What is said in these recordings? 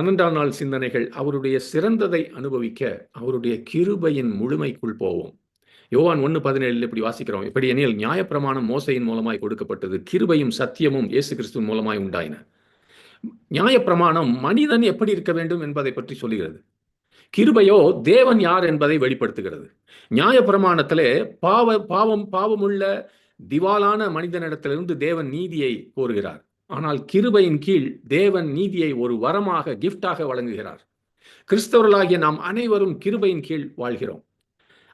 பன்னெண்டாம் நாள் சிந்தனைகள் அவருடைய சிறந்ததை அனுபவிக்க அவருடைய கிருபையின் முழுமைக்குள் போவோம். யோவான் ஒன்று பதினேழில் இப்படி வாசிக்கிறோம். இப்படி எனில் நியாயப்பிரமாணம் மோசையின் மூலமாய் கொடுக்கப்பட்டது கிருபையும் சத்தியமும் இயேசு கிறிஸ்துவின் மூலமாய் உண்டாயின. நியாயப்பிரமாணம் மனிதன் எப்படி இருக்க வேண்டும் என்பதை பற்றி சொல்லுகிறது. கிருபையோ தேவன் யார் என்பதை வெளிப்படுத்துகிறது. நியாயப்பிரமாணத்திலே பாவ பாவம் பாவமுள்ள திவாலான மனிதனிடத்திலிருந்து தேவன் நீதியை கோருகிறார். ஆனால் கிருபையின் கீழ் தேவன் நீதியை ஒரு வரமாக கிஃப்டாக வழங்குகிறார். கிறிஸ்தவர்களாகிய நாம் அனைவரும் கிருபையின் கீழ் வாழ்கிறோம்.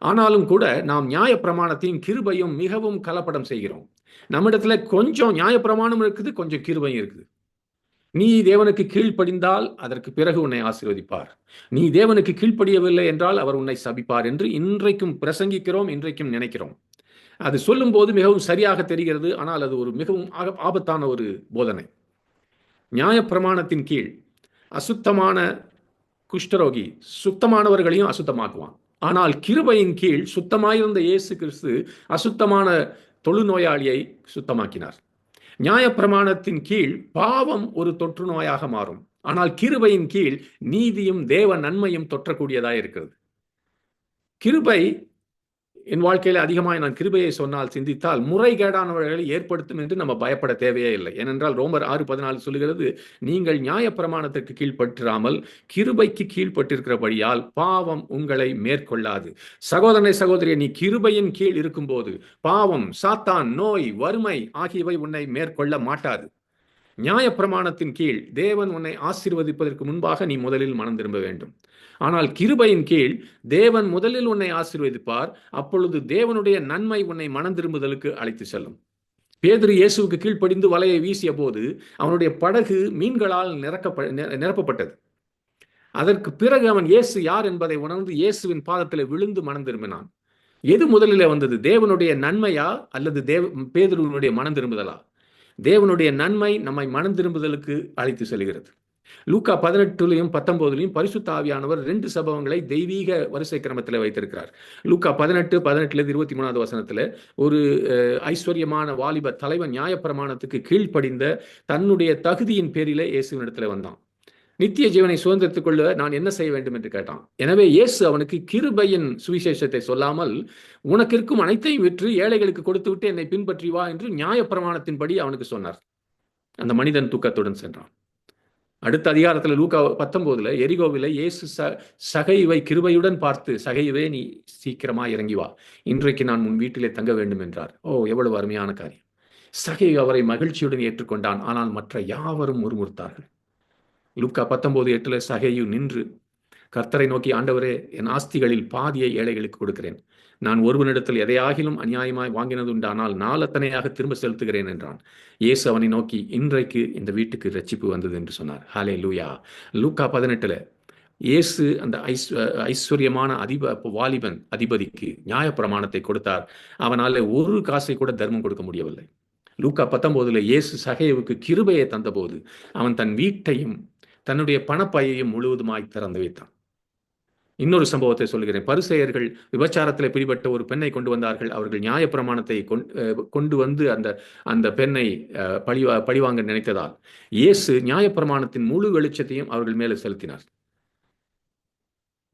ஆனாலும் கூட நாம் நியாய பிரமாணத்தையும் கிருபையும் மிகவும் கலப்படம் செய்கிறோம். நம்மிடத்துல கொஞ்சம் நியாய பிரமாணம் இருக்குது கொஞ்சம் கிருபையும் இருக்குது. நீ தேவனுக்கு கீழ்ப்படிந்தால் அதற்கு பிறகு உன்னை ஆசீர்வதிப்பார். நீ தேவனுக்கு கீழ்ப்படியவில்லை என்றால் அவர் உன்னை சபிப்பார் என்று இன்றைக்கும் பிரசங்கிக்கிறோம் இன்றைக்கும் நினைக்கிறோம். அது சொல்லும்போது மிகவும் சரியாக தெரிகிறது. ஆனால் அது ஒரு மிகவும் ஆபத்தான ஒரு போதனை. நியாய பிரமாணத்தின் கீழ் அசுத்தமான குஷ்டரோகி சுத்தமானவர்களையும் அசுத்தமாக்குவான். ஆனால் கிருபையின் கீழ் சுத்தமாயிருந்த இயேசு கிறிஸ்து அசுத்தமான தொழுநோயாளியை சுத்தமாக்கினார். நியாயப்பிரமாணத்தின் கீழ் பாவம் ஒரு தொற்று நோயாக மாறும். ஆனால் கிருபையின் கீழ் நீதியும் தேவ நன்மையும் தொற்றக்கூடியதாக இருக்கிறது. கிருபை என் வாழ்க்கையில் அதிகமாக நான் கிருபையை சொன்னால் சிந்தித்தால் முறைகேடானவர்களை ஏற்படுத்தும் என்று நம்ம பயப்பட தேவையே இல்லை. ஏனென்றால் ரோமர் ஆறு பதினாலு சொல்லுகிறது நீங்கள் நியாய பிரமாணத்திற்கு கீழ்பற்றாமல் கிருபைக்கு கீழ்பட்டிருக்கிறபடியால் பாவம் உங்களை மேற்கொள்ளாது. சகோதரனை சகோதரியை நீ கிருபையின் கீழ் இருக்கும்போது பாவம் சாத்தான் நோய் வறுமை ஆகியவை உன்னை மேற்கொள்ள மாட்டாது. நியாய பிரமாணத்தின் கீழ் தேவன் உன்னை ஆசீர்வதிப்பதற்கு முன்பாக நீ முதலில் மனம் திரும்ப வேண்டும். ஆனால் கிருபையின் கீழ் தேவன் முதலில் உன்னை ஆசீர்வதிப்பார் அப்பொழுது தேவனுடைய நன்மை உன்னை மனம் திரும்புதலுக்கு அழைத்து செல்லும். பேதிரு இயேசுவுக்கு கீழ்ப்படிந்து வலையை வீசிய போது அவனுடைய படகு மீன்களால் நிரக்கப்ப நிரப்பப்பட்டது. அதற்கு பிறகு அவன் இயேசு யார் என்பதை உணர்ந்து இயேசுவின் பாதத்தில் விழுந்து மனம் திரும்பினான். எது முதலில் வந்தது தேவனுடைய நன்மையா அல்லது தேவ பேதுருவனுடைய மனம் திரும்புதலா? தேவனுடைய நன்மை நம்மை மனம் திரும்புதலுக்கு அழைத்து செல்கிறது. லூக்கா பதினெட்டுலையும் பத்தொன்பதுலையும் பரிசுத்த ஆவியானவர் ரெண்டு சம்பவங்களை தெய்வீக வரிசை கிரமத்தில் வைத்திருக்கிறார். லூக்கா பதினெட்டு பதினெட்டுல இருபத்தி மூணாவது வசனத்துல ஒரு ஐஸ்வர்யமான வாலிப தலைவன் நியாயப்பிரமாணத்துக்கு கீழ்ப்படிந்த தன்னுடைய தகுதியின் பேரிலே இயேசுவினிடத்தில் வந்தான். நித்திய ஜீவனை சுதந்திரத்துக் கொள்ள நான் என்ன செய்ய வேண்டும் என்று கேட்டான். எனவே இயேசு அவனுக்கு கிருபையின் சுவிசேஷத்தை சொல்லாமல் உனக்கு இருக்கும் அனைத்தையும் விற்று ஏழைகளுக்கு கொடுத்து விட்டு என்னை பின்பற்றி வா என்று நியாயப்பிரமாணத்தின்படி அவனுக்கு சொன்னார். அந்த மனிதன் தூக்கத்துடன் சென்றான். அடுத்த அதிகாரத்தில் லூக்கா பத்தொன்பதுல எரிகோவில இயேசு ச சகைவை கிருபையுடன் பார்த்து சகைவே நீ சீக்கிரமா இறங்கி வா. இன்றைக்கு நான் உன் வீட்டிலே தங்க வேண்டும் என்றார். ஓ எவ்வளவு அருமையான காரியம். சகை அவரை மகிழ்ச்சியுடன் ஏற்றுக்கொண்டான். ஆனால் மற்ற யாவரும் முறுமுறுத்தார்கள். லூக்கா பத்தொம்போது எட்டுல சகையு நின்று கர்த்தரை நோக்கி ஆண்டவரே என் ஆஸ்திகளில் பாதியை ஏழைகளுக்கு கொடுக்கிறேன். நான் ஒருவனிடத்தில் எதையாகிலும் அநியாயமாய் வாங்கினது உண்டானால் நாளத்தனையாக திரும்ப செலுத்துகிறேன் என்றான். இயேசு அவனை நோக்கி இன்றைக்கு இந்த வீட்டுக்கு ரட்சிப்பு வந்தது என்று சொன்னார். ஹாலே லூயா லூக்கா பதினெட்டுல இயேசு அந்த ஐஸ் ஐஸ்வர்யமான அதிப வாலிபன் அதிபதிக்கு நியாயப்பிரமாணத்தை கொடுத்தார். அவனால் ஒரு காசை கூட தர்மம் கொடுக்க முடியவில்லை. லூக்கா பத்தொம்போதுல இயேசு சகையவுக்கு கிருபையை தந்தபோது அவன் தன் வீட்டையும் தன்னுடைய பணப்பையையும் முழுவதுமாய் திறந்து வைத்தான். இன்னொரு சம்பவத்தை சொல்கிறேன் பரிசெயர்கள் விபச்சாரத்தில் பிடிபட்ட ஒரு பெண்ணை கொண்டு வந்தார்கள். அவர்கள் நியாயப்பிரமாணத்தை கொண்டு வந்து அந்த அந்த பெண்ணை பழிவா பழிவாங்க நினைத்ததால் இயேசு நியாயப்பிரமாணத்தின் முழு வெளிச்சத்தையும் அவர்கள் மேலே செலுத்தினார்.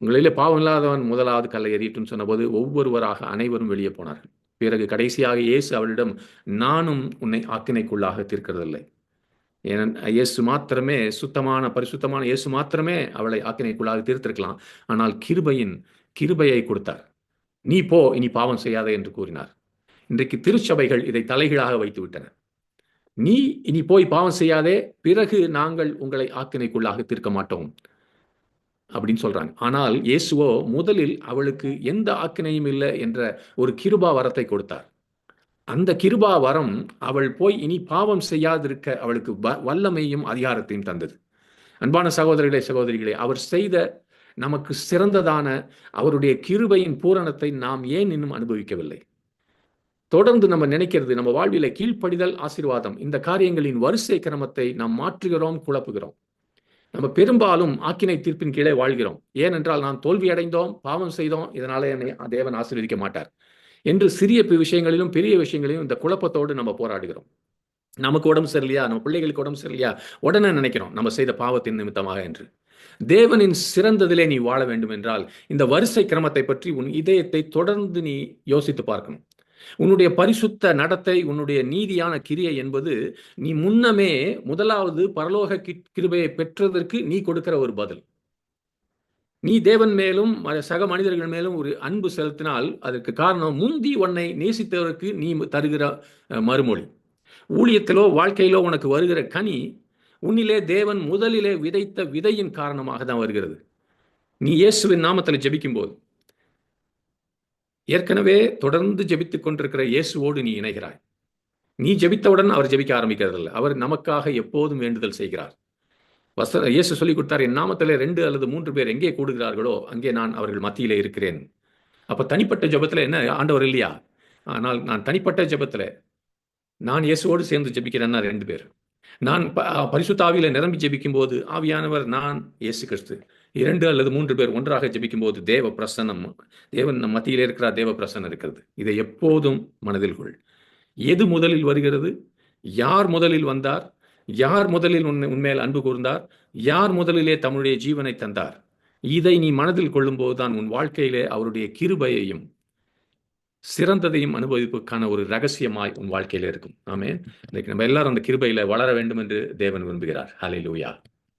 உங்களிலே பாவம் இல்லாதவன் முதலாவது கல்லை எறியட்டும்னு சொன்னபோது ஒவ்வொருவராக அனைவரும் வெளியே போனார்கள். பிறகு கடைசியாக இயேசு அவளிடம் நானும் உன்னை ஆக்கினைக்குள்ளாக தீர்க்கிறதில்லை. இயேசு மாத்திரமே சுத்தமான பரிசுத்தமான இயேசு மாத்திரமே அவளை ஆக்கினைக்குள்ளாக தீர்த்திருக்கலாம். ஆனால் கிருபையின் கிருபையை கொடுத்தார். நீ போ இனி பாவம் செய்யாதே என்று கூறினார். இன்றைக்கு திருச்சபைகள் இதை தலைகீழாக வைத்து விட்டன நீ இனி போய் பாவம் செய்யாதே பிறகு நாங்கள் உங்களை ஆக்கினைக்குள்ளாக தீர்க்க மாட்டோம். அப்படின்னு சொல்றாங்க. ஆனால் இயேசுவோ முதலில் அவளுக்கு எந்த ஆக்கினையும் இல்லை என்ற ஒரு கிருபா வரத்தை கொடுத்தார். அந்த கிருபா வரம் அவள் போய் இனி பாவம் செய்யாதிருக்க அவளுக்கு வல்லமையும் அதிகாரத்தையும் தந்தது. அன்பான சகோதரிகளே சகோதரிகளே அவர் செய்த நமக்கு சிறந்ததான அவருடைய கிருபையின் பூரணத்தை நாம் ஏன் இன்னும் அனுபவிக்கவில்லை? தொடர்ந்து நம்ம நினைக்கிறது நம்ம வாழ்வில கீழ்ப்படிதல் ஆசீர்வாதம் இந்த காரியங்களின் வரிசை கிரமத்தை நாம் மாற்றுகிறோம் குழப்புகிறோம். நம்ம பெரும்பாலும் ஆக்கினை தீர்ப்பின் கீழே வாழ்கிறோம். ஏனென்றால் நாம் தோல்வி அடைந்தோம் பாவம் செய்தோம் இதனால என்னை தேவன் ஆசீர்வதிக்க மாட்டார். என்று சிறிய விஷயங்களிலும் பெரிய விஷயங்களிலும் இந்த குழப்பத்தோடு நம்ம போராடுகிறோம். நமக்கு உடம்பு சரியில்லையா? நம்ம பிள்ளைகளுக்கு உடம்பு சரியில்லையா? உடனே நினைக்கிறோம் நம்ம செய்த பாவத்தின் நிமித்தமாக என்று. தேவனின் சிறந்ததிலே நீ வாழ வேண்டும் என்றால் இந்த வரிசை கிரமத்தை பற்றி உன் இதயத்தை தொடர்ந்து நீ யோசித்து பார்க்கணும். உன்னுடைய பரிசுத்த நடத்தை உன்னுடைய நீதியான கிரியை என்பது நீ முன்னமே முதலாவது பரலோக கிருபையை பெற்றதற்கு நீ கொடுக்கிற ஒரு பதில். நீ தேவன் மேலும் சக மனிதர்கள் மேலும் ஒரு அன்பு செலுத்தினால் அதற்கு காரணம் முந்தி உன்னை நேசித்தவருக்கு நீ தருகிற மறுமொழி. ஊழியத்திலோ வாழ்க்கையிலோ உனக்கு வருகிற கனி உன்னிலே தேவன் முதலிலே விதைத்த விதையின் காரணமாக தான் வருகிறது. நீ இயேசுவின் நாமத்தில் ஜெபிக்கும்போது ஏற்கனவே தொடர்ந்து ஜெபித்துக் கொண்டிருக்கிற இயேசுவோடு நீ இணைகிறாய். நீ ஜெபித்தவுடன் அவர் ஜெபிக்க ஆரம்பிக்கிறதில்ல. அவர் நமக்காக எப்போதும் வேண்டுதல் செய்கிறார். வசன இயேசு சொல்லிக் கொடுத்தார் என் நாமத்தில் ரெண்டு அல்லது மூன்று பேர் எங்கே கூடுகிறார்களோ அங்கே நான் அவர்கள் மத்தியிலே இருக்கிறேன். அப்போ தனிப்பட்ட ஜபத்தில் என்ன ஆண்டவர் இல்லையா? ஆனால் நான் தனிப்பட்ட ஜபத்தில் நான் இயேசுவோடு சேர்ந்து ஜபிக்கிறேன்னா ரெண்டு பேர். நான் பரிசுத்தாவியில் நிரம்பி ஜபிக்கும் போது ஆவியானவர் நான் இயேசு கிறிஸ்து. இரண்டு அல்லது மூன்று பேர் ஒன்றாக ஜபிக்கும் போது தேவ பிரசன்னம் தேவன் நம் மத்தியில் இருக்கிறார் தேவ பிரசன்னம் இருக்கிறது. இதை எப்போதும் மனதில் கொள். எது முதலில் வருகிறது? யார் முதலில் வந்தார்? யார் முதலில் உன் உன்மேல் அன்பு கூர்ந்தார்? யார் முதலிலே தம்முடைய ஜீவனை தந்தார்? இதை நீ மனதில் கொள்ளும்போது தான் உன் வாழ்க்கையிலே அவருடைய கிருபையையும் சிறந்ததையும் அனுபவிப்புக்கான ஒரு ரகசியமாய் உன் வாழ்க்கையில இருக்கும். ஆமே இன்னைக்கு நம்ம எல்லாரும் அந்த கிருபையில வளர வேண்டும் என்று தேவன் விரும்புகிறார். ஹலை லூயா